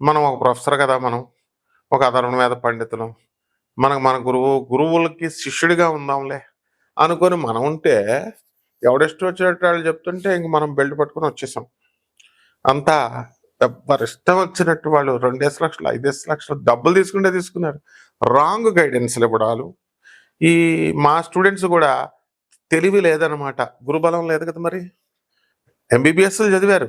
మనం ఒక ప్రొఫెసర్ కదా మనం ఒక అధర్వణ మీద పండితులం మనకు మన గురువు గురువులకి శిష్యుడిగా ఉందాంలే అనుకొని మనం ఉంటే ఎవడెస్ట్ వచ్చినట్టు వాళ్ళు చెప్తుంటే ఇంక మనం బెల్ట్ పట్టుకొని వచ్చేసాం. అంతా ఎవరి ఇష్టం వచ్చినట్టు వాళ్ళు రెండేసి లక్షలు ఐదేసి లక్షలు డబ్బులు తీసుకుంటే తీసుకున్నారు. రాంగ్ గైడెన్స్లు ఇవ్వడాలు. ఈ మా స్టూడెంట్స్ కూడా తెలివి లేదనమాట గురుబలం లేదు కదా మరి. ఎంబీబీఎస్లు చదివారు.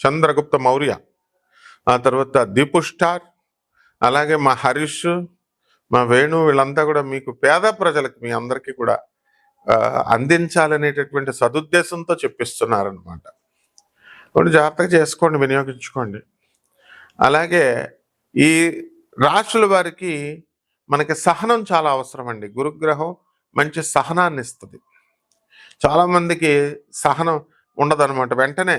చంద్రగుప్త మౌర్య ఆ తర్వాత దీపు స్టార్ అలాగే మా హరీష్ మా వేణు వీళ్ళంతా కూడా మీకు పేద ప్రజలకు మీ అందరికీ కూడా అందించాలనేటటువంటి సదుద్దేశంతో చెప్పిస్తున్నారనమాట కొన్ని జాగ్రత్తగా చేసుకోండి వినియోగించుకోండి. అలాగే ఈ రాశుల వారికి మనకి సహనం చాలా అవసరం అండి గురుగ్రహం మంచి సహనాన్ని ఇస్తుంది చాలామందికి సహనం ఉండదన్నమాట. వెంటనే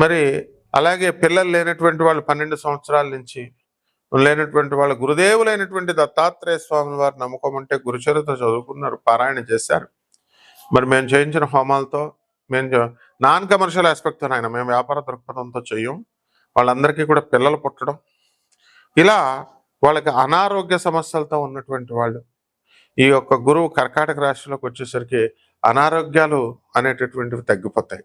మరి అలాగే పిల్లలు లేనటువంటి వాళ్ళు పన్నెండు సంవత్సరాల నుంచి లేనటువంటి వాళ్ళ గురుదేవులైనటువంటి దత్తాత్రేయ స్వామి వారు నమ్మకం అంటే గురుచరిత్ర చదువుకున్నారు పారాయణ చేశారు. మరి మేము చేయించిన హోమాలతో మేము నాన్ కమర్షియల్ ఆస్పెక్ట్తో ఆయన మేము వ్యాపార దృక్పథంతో చెయ్యం వాళ్ళందరికీ కూడా పిల్లలు పుట్టడం. ఇలా వాళ్ళకి అనారోగ్య సమస్యలతో ఉన్నటువంటి వాళ్ళు ఈ యొక్క గురువు కర్కాటక రాశిలోకి వచ్చేసరికి అనారోగ్యాలు అనేటటువంటివి తగ్గిపోతాయి.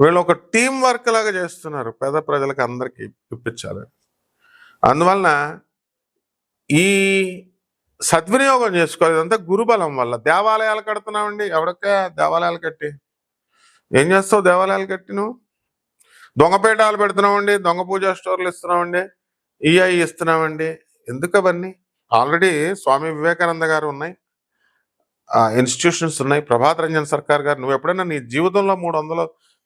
వీళ్ళు ఒక టీం వర్క్ లాగా చేస్తున్నారు పేద ప్రజలకు అందరికీ ఇప్పించాలి. అందువలన ఈ సద్వినియోగం చేసుకోవాలి. ఇదంతా గురుబలం వల్ల. దేవాలయాలు కడుతున్నామండి. ఎవరికే దేవాలయాలు కట్టి? ఏం చేస్తావు దేవాలయాలు కట్టి నువ్వు? దొంగపేటాలు పెడుతున్నామండి. దొంగ పూజా స్టోర్లు ఇస్తున్నామండి. ఈఐ ఇస్తున్నామండి. ఎందుకు అవన్నీ? ఆల్రెడీ స్వామి వివేకానంద గారు ఉన్నాయి. ఇన్స్టిట్యూషన్స్ ఉన్నాయి. ప్రభాత్ రంజన్ సర్కార్ గారు. నువ్వు ఎప్పుడైనా నీ జీవితంలో మూడు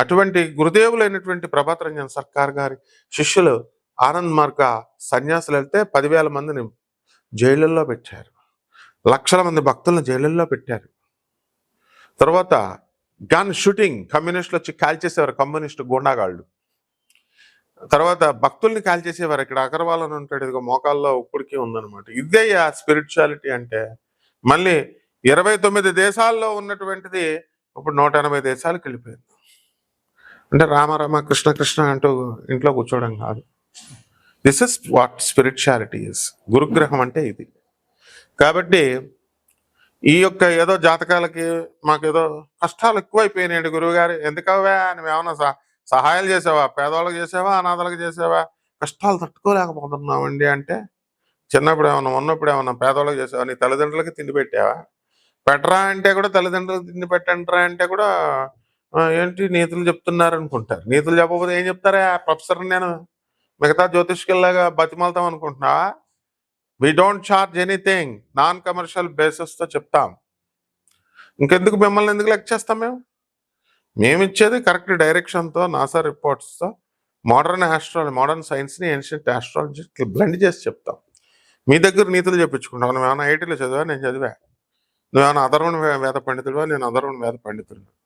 అటువంటి గురుదేవులైనటువంటి ప్రభాత రంజన్ సర్కార్ గారి శిష్యులు ఆనంద్ మార్గ సన్యాసులు వెళ్తే పదివేల మందిని జైళ్ళల్లో పెట్టారు. లక్షల మంది భక్తులను జైళ్ళల్లో పెట్టారు. తర్వాత గన్ షూటింగ్ కమ్యూనిస్టులు వచ్చి కాల్చేసేవారు కమ్యూనిస్టు గూండాగాళ్ళు. తర్వాత భక్తుల్ని కాల్చేసేవారు ఇక్కడ అగర్వాల్ అని ఉంటాడు ఇదిగో మోకాల్లో ఇప్పటికీ ఉందన్నమాట. ఇదే ఆ స్పిరిచువాలిటీ అంటే మళ్ళీ ఇరవై తొమ్మిది దేశాల్లో ఉన్నటువంటిది ఇప్పుడు నూట ఎనభై దేశాలకు వెళ్ళిపోయింది. అంటే రామ రామ కృష్ణ కృష్ణ అంటూ ఇంట్లో కూర్చోవడం కాదు. This is what spirituality is గురుగ్రహం అంటే ఇది. కాబట్టి ఈ యొక్క ఏదో జాతకాలకి మాకేదో కష్టాలు ఎక్కువైపోయినాయండి గురువుగారు. ఎందుకవా నువ్వు మేమన్నా సహ- సహాయాలు చేసావా? పేదవాళ్ళకి చేసావా? అనాథలకు చేసావా? కష్టాలు తట్టుకోలేకపోతున్నామండి అంటే చిన్నప్పుడు ఏమన్నా ఉన్నప్పుడు ఏమన్నా పేదవాళ్ళకి చేసావా? నీ తల్లిదండ్రులకి తిండి పెట్టావా? పెట్టరా అంటే కూడా తల్లిదండ్రులకు తిండి పెట్టండిరా అంటే కూడా ఏంటి నీతులు చెప్తున్నారు అనుకుంటారు నీతులు చెప్పకపోతే ఏం చెప్తారా? ప్రొఫెసర్ నేను మిగతా జ్యోతిష్కుల్లాగా బతిమాలతాం అనుకుంటున్నావా we don't charge anything non commercial బేసిస్తో చెప్తాం. ఇంకెందుకు మిమ్మల్ని ఎందుకు లెక్క చేస్తాం మేము? మేము ఇచ్చేది కరెక్ట్ డైరెక్షన్తో నాసా రిపోర్ట్స్తో మోడర్న్ ఆస్ట్రాలజీ మోడర్న్ సైన్స్ని ఏన్షియంట్ ఆస్ట్రాలజీ బ్లెండ్ చేసి చెప్తాం. మీ దగ్గర నీతులు చెప్పించుకుంటాం. నువ్వు ఏమైనా ఐటీలో చదివా? నేను చదివా. నువ్వేమైనా అధర్వణ వేద పండితుడివా? నేను అధర్వణ వేద పండితుడు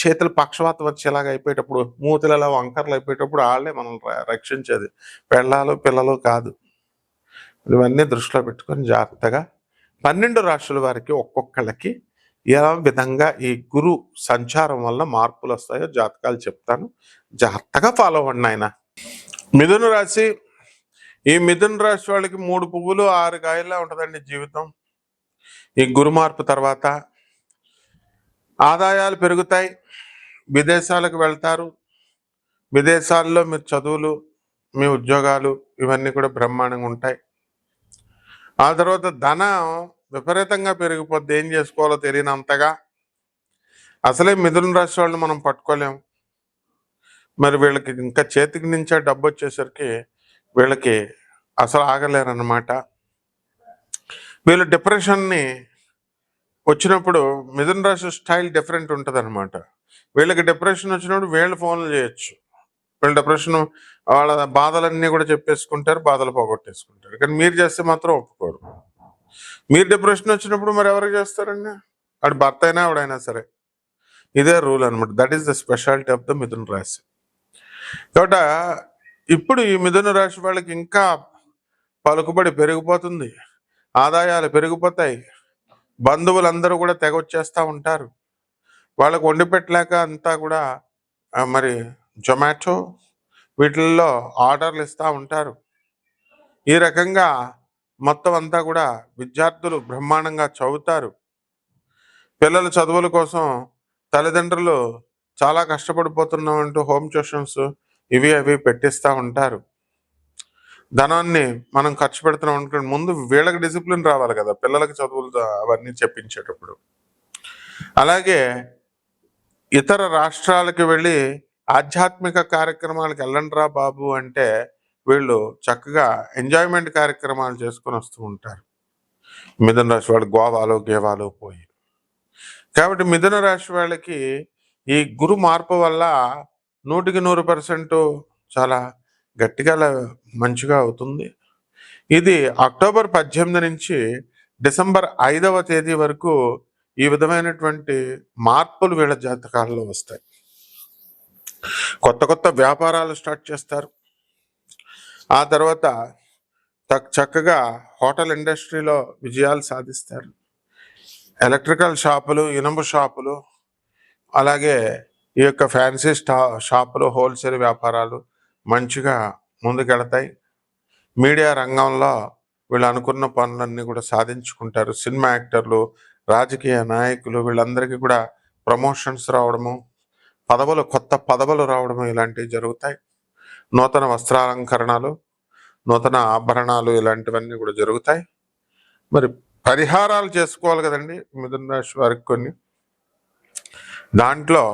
చేతులు పక్షవాతం వచ్చేలాగా అయిపోయేటప్పుడు మూతులలో వంకర్లు అయిపోయేటప్పుడు వాళ్ళే మనం రక్షించేది. పెళ్ళాలు పిల్లలు కాదు. ఇవన్నీ దృష్టిలో పెట్టుకొని జాగ్రత్తగా పన్నెండు రాష్ట్రాల వారికి ఒక్కొక్కళ్ళకి ఎలా విధంగా ఈ గురు సంచారం వల్ల మార్పులు వస్తాయో జాతకాలు చెప్తాను. జాగ్రత్తగా ఫాలో అవ్వండి ఆయన మిథున రాశి ఈ మిథున రాశి వాళ్ళకి మూడు పువ్వులు ఆరు కాయల్లా ఉంటుందండి జీవితం. ఈ గురు మార్పు తర్వాత ఆదాయాలు పెరుగుతాయి విదేశాలకు వెళ్తారు. విదేశాల్లో మీరు చదువులు మీ ఉద్యోగాలు ఇవన్నీ కూడా బ్రహ్మాండంగా ఉంటాయి. ఆ తర్వాత ధనం విపరీతంగా పెరిగిపోద్ది. ఏం చేసుకోవాలో తెలియనంతగా అసలే మిథున రాశి వాళ్ళని మనం పట్టుకోలేము మరి వీళ్ళకి ఇంకా చేతికి నుంచే డబ్బు వచ్చేసరికి వీళ్ళకి అసలు ఆగలేరన్నమాట. వీళ్ళు డిప్రెషన్ని వచ్చినప్పుడు మిథున రాశి స్టైల్ డిఫరెంట్ ఉంటుంది అనమాట వీళ్ళకి డిప్రెషన్ వచ్చినప్పుడు వీళ్ళు ఫోన్లు చేయొచ్చు. వీళ్ళ డిప్రెషన్ వాళ్ళ బాధలన్నీ కూడా చెప్పేసుకుంటారు బాధలు పోగొట్టేసుకుంటారు. కానీ మీరు చేస్తే మాత్రం ఒప్పుకోరు. మీరు డిప్రెషన్ వచ్చినప్పుడు మరి ఎవరికి చేస్తారండి? అటు భర్త అయినా ఆవిడైనా సరే. ఇదే రూల్ అనమాట that is the speciality of the మిథున రాశి. కాబట్టి ఇప్పుడు ఈ మిథున రాశి వాళ్ళకి ఇంకా పలుకుబడి పెరిగిపోతుంది. ఆదాయాలు పెరిగిపోతాయి. బంధువులందరూ కూడా తెగొచ్చేస్తూ ఉంటారు. వాళ్ళకు వండి పెట్టలేక అంతా కూడా మరి జొమాటో వీటిల్లో ఆర్డర్లు ఇస్తూ ఉంటారు. ఈ రకంగా మొత్తం అంతా కూడా విద్యార్థులు బ్రహ్మాండంగా చదువుతారు. పిల్లల చదువుల కోసం తల్లిదండ్రులు చాలా కష్టపడిపోతున్నాం అంటూ హోమ్ ట్యూషన్స్ ఇవి అవి పెట్టిస్తూ ఉంటారు. ధనాన్ని మనం ఖర్చు పెడుతున్నాం అనుకోండి ముందు వీళ్ళకి డిసిప్లిన్ రావాలి కదా పిల్లలకి చదువులు అవన్నీ చెప్పించేటప్పుడు. అలాగే ఇతర రాష్ట్రాలకు వెళ్ళి ఆధ్యాత్మిక కార్యక్రమాలకు వెళ్ళండిరా బాబు అంటే వీళ్ళు చక్కగా ఎంజాయ్మెంట్ కార్యక్రమాలు చేసుకుని వస్తూ ఉంటారు. మిథున రాశి వాళ్ళు గోవాలో గేవాలో పోయి. కాబట్టి మిథున రాశి వాళ్ళకి ఈ గురు మార్పు వల్ల నూటికి నూరు పర్సెంట్ చాలా గట్టిగా మంచిగా అవుతుంది. ఇది అక్టోబర్ పద్దెనిమిది నుంచి డిసెంబర్ ఐదవ తేదీ వరకు ఈ విధమైనటువంటి మార్పులు వీళ్ళ జాతకాల్లో వస్తాయి. కొత్త కొత్త వ్యాపారాలు స్టార్ట్ చేస్తారు. ఆ తర్వాత చక్కగా హోటల్ ఇండస్ట్రీలో విజయాలు సాధిస్తారు. ఎలక్ట్రికల్ షాపులు ఇనుము షాపులు అలాగే ఈ యొక్క ఫ్యాన్సీ స్టా షాపులు హోల్సేల్ వ్యాపారాలు మంచిగా ముందుకెడతాయి మీడియా రంగంలో వీళ్ళు అనుకున్న పనులన్నీ కూడా సాధించుకుంటారు. సినిమా యాక్టర్లు రాజకీయ నాయకులు వీళ్ళందరికీ కూడా ప్రమోషన్స్ రావడము పదవులు కొత్త పదవులు రావడము ఇలాంటివి జరుగుతాయి. నూతన వస్త్రాలంకరణలు నూతన ఆభరణాలు ఇలాంటివన్నీ కూడా జరుగుతాయి. మరి పరిహారాలు చేసుకోవాలి కదండి మిథున రాశి వారికి కొన్ని. దాంట్లో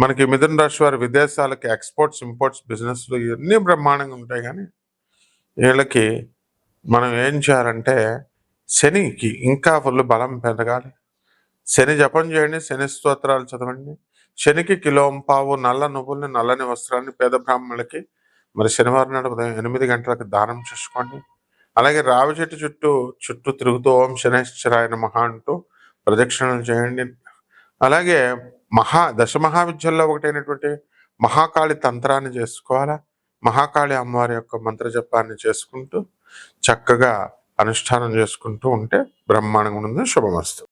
మనకి మిథున రాశి వారి విదేశాలకి ఎక్స్పోర్ట్స్ ఇంపోర్ట్స్ బిజినెస్లు ఇవన్నీ బ్రహ్మాండంగా ఉంటాయి కానీ వీళ్ళకి మనం ఏం చేయాలంటే శనికి ఇంకా ఫుల్ బలం పెరగాలి. శని జపం చేయండి శని స్తోత్రాలు చదవండి. శనికి కిలోం పావు నల్ల నువ్వుల్ని నల్లని వస్త్రాన్ని పేద బ్రాహ్మణులకి మరి శనివారం నాడు ఉదయం ఎనిమిది గంటలకు దానం చేసుకోండి. అలాగే రావి చెట్టు చుట్టూ చుట్టూ తిరుగుతూ ఓం శనేశ్వరాయ మహా అంటూ ప్రదక్షిణలు చేయండి. అలాగే మహా దశ మహావిద్యల్లో ఒకటైనటువంటి మహాకాళి తంత్రాన్ని చేసుకోవాలా? మహాకాళి అమ్మవారి యొక్క మంత్ర జపాన్ని చేసుకుంటూ చక్కగా అనుష్ఠానం చేసుకుంటూ ఉంటే బ్రహ్మాండంగా ఉంటుంది శుభమస్తు.